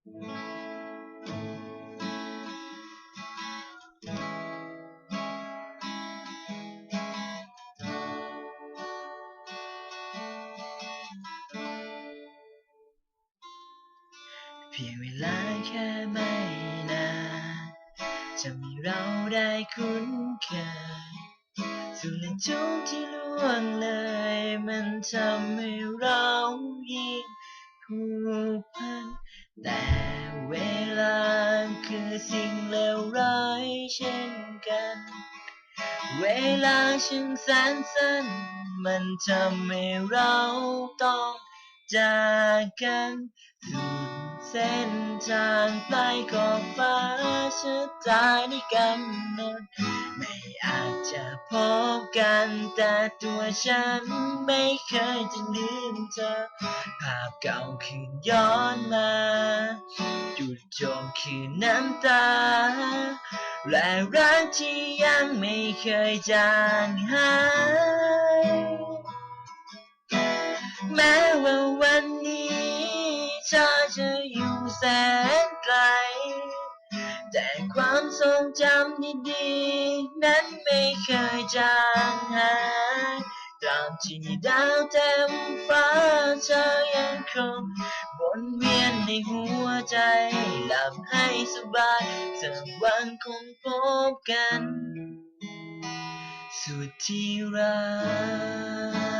เพียงเวลาแค่ไม่นานจะมีเราได้คุ้นเคยสุดและจุกที่ล่วงเลย มันทำให้เรายิ่งผูกพัน แต่เวลาคือสิ่งเลวร้ายเช่นกัน เวลาช่างแสนสั้น มันทำให้เราต้องจากกันสุด เส้นทางปลายขอบฟ้าชะตาได้กำหนด ไม่อาจจะพบกันแต่ตัวฉันไม่เคยจะลืมเธอ ภาพเก่าคืนย้อนมาจุดจบคือน้ำตา และรักที่ยังไม่เคยจางหาย แสนไกล แต่ความทรงจำดีๆ นั้นไม่เคยจางหายตราบที่ดาวเต็มฟ้าเธอยังคงวนเวียนในหัวใจ หลับให้สบายสักวันคงพบกัน สุดที่รัก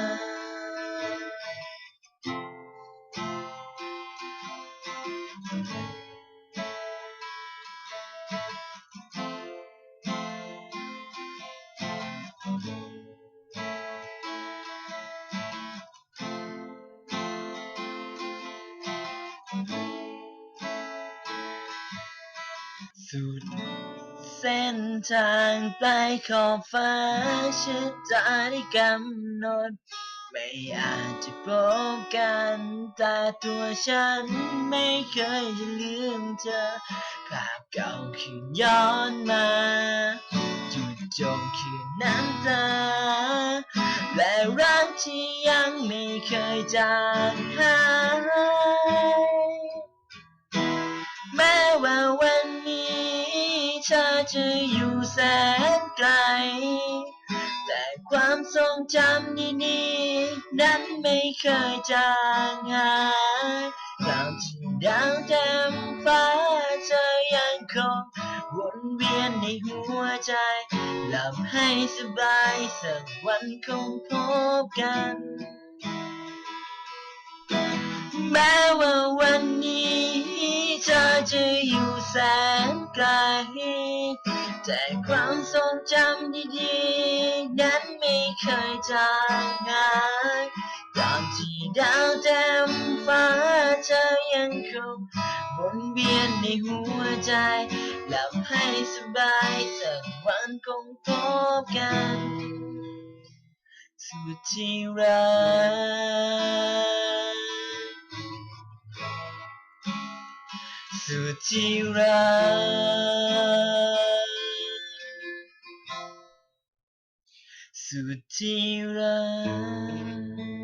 สุดเส้นทางปลายขอบฟ้าชะตาได้กำหนด ไม่อาจจะพบกัน แต่ตัวฉันไม่เคยจะลืมเธอ ภาพเก่าคืนย้อนมา จุดจบคือน้ำตา และรักที่ยังไม่เคยจางหายแม้ว่าวันนี้เธอจะอยู่แสนไกล แต่ความทรงจำดีๆนั้นไม่เคยจางหายตาบที่ดาวเต็มฟ้าเธอยังคงวนเวียนในหัวใจ หลับให้สบายสักวันคงพบกัน แม้ว่าวันนี้เธอจะอยู่แสนไกล แต่ความทรงจำดีๆ นั้นไม่เคยจางหายตามที่ดาวเต็มฟ้าเธอยังคงวนเวียนในหัวใจหลับให้สบายสักวันคงพบกันสุดที่รักสุดที่รัก สุดที่รัก